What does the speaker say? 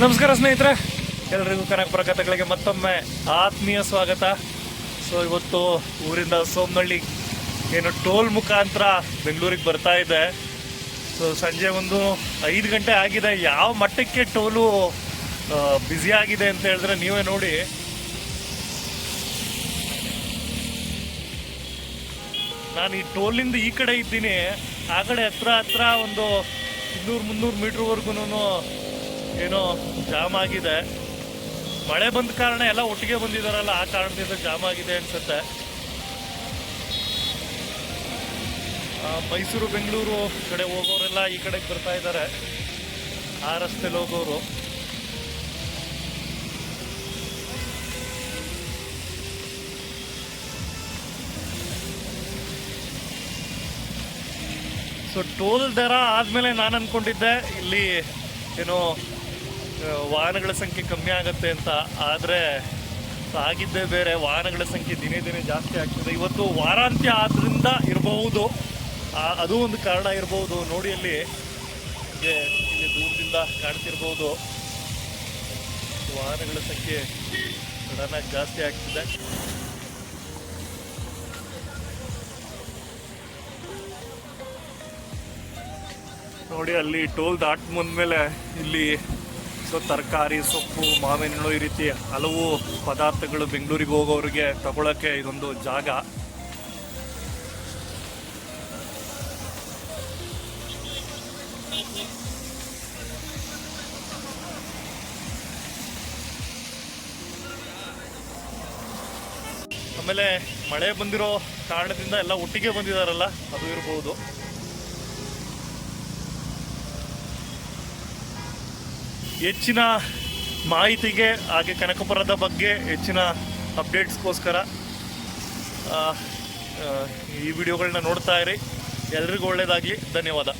ನಮಸ್ಕಾರ ಸ್ನೇಹಿತರೆ. ಎಲ್ರಿಗೂ ಕನಕಪುರ ಕಥೆಗಳಿಗೆ ಮತ್ತೊಮ್ಮೆ ಆತ್ಮೀಯ ಸ್ವಾಗತ. ಸೊ ಇವತ್ತು ಊರಿಂದ ಸೋಮನಹಳ್ಳಿ ಏನು ಟೋಲ್ ಮುಖಾಂತರ ಬೆಂಗಳೂರಿಗೆ ಬರ್ತಾ ಇದೆ. ಸೊ ಸಂಜೆ ಒಂದು ಐದು ಗಂಟೆ ಆಗಿದೆ. ಯಾವ ಮಟ್ಟಕ್ಕೆ ಟೋಲು ಬ್ಯುಸಿ ಆಗಿದೆ ಅಂತ ಹೇಳಿದ್ರೆ ನೀವೇ ನೋಡಿ. ನಾನು ಈ ಟೋಲಿಂದ ಈ ಕಡೆ ಇದ್ದೀನಿ. ಆ ಕಡೆ ಹತ್ರ ಹತ್ರ ಒಂದು ಇನ್ನೂರು ಮುನ್ನೂರು ಮೀಟ್ರ್ವರೆಗೂ ಏನೋ ಜಾಮ್ ಆಗಿದೆ. ಮಳೆ ಬಂದ ಕಾರಣ ಎಲ್ಲ ಒಟ್ಟಿಗೆ ಬಂದಿದಾರಲ್ಲ, ಆ ಕಾರಣದಿಂದ ಜಾಮ್ ಆಗಿದೆ ಅನ್ಸುತ್ತೆ. ಮೈಸೂರು, ಬೆಂಗಳೂರು ಕಡೆ ಹೋಗೋರೆಲ್ಲ ಈ ಕಡೆಗೆ ಬರ್ತಾ ಇದ್ದಾರೆ ಆ ರಸ್ತೆಲಿ ಹೋಗೋರು. ಸೊ ಟೋಲ್ ದರ ಆದಮೇಲೆ ನಾನು ಅನ್ಕೊಂಡಿದ್ದೆ, ಇಲ್ಲಿ ಏನೋ ವಾಹನಗಳ ಸಂಖ್ಯೆ ಕಮ್ಮಿ ಆಗುತ್ತೆ ಅಂತ, ಆದರೆ ಆಗಿದ್ದೇ ಬೇರೆ ವಾಹನಗಳ ಸಂಖ್ಯೆ ದಿನೇ ದಿನೇ ಜಾಸ್ತಿ ಆಗ್ತದೆ. ಇವತ್ತು ವಾರಾಂತ್ಯ ಆದ್ರಿಂದ ಇರಬಹುದು. ಅದು ಒಂದು ಕಾರಣ ಇರಬಹುದು. ನೋಡಿ ಅಲ್ಲಿ ಇಲ್ಲಿ ದೂರದಿಂದ ಕಾಣ್ತಿರ್ಬೋದು. ವಾಹನಗಳ ಸಂಖ್ಯೆ ಸಡನ್ನಾಗಿ ಜಾಸ್ತಿ ಆಗ್ತಿದೆ. ನೋಡಿ ಅಲ್ಲಿ ಟೋಲ್ ದಾಟ್ ಮುಂದ್ಮೇಲೆ ಇಲ್ಲಿ ಸೊ ತರಕಾರಿ, ಸೊಪ್ಪು ಮಾವಿನ ಹಣ್ಣು ಈ ರೀತಿ ಹಲವು ಪದಾರ್ಥಗಳು ಬೆಂಗಳೂರಿಗೆ ಹೋಗೋರಿಗೆ ತಗೊಳಕ್ಕೆ ಇದೊಂದು ಜಾಗ. ಆಮೇಲೆ ಮಳೆ ಬಂದಿರೋ ಕಾರಣದಿಂದ ಎಲ್ಲ ಒಟ್ಟಿಗೆ ಬಂದಿದಾರಲ್ಲ, ಅದು ಇರಬಹುದು ಹೆಚ್ಚಿನ ಮಾಹಿತಿಗೆ ಹಾಗೆ ಕನಕಪುರದ ಬಗ್ಗೆ ಹೆಚ್ಚಿನ ಅಪ್ಡೇಟ್ಸ್ಗೋಸ್ಕರ ಈ ವಿಡಿಯೋಗಳನ್ನ ನೋಡ್ತಾ ಇರಿ. ಎಲ್ರಿಗೂ ಒಳ್ಳೆಯದಾಗಲಿ ಧನ್ಯವಾದ.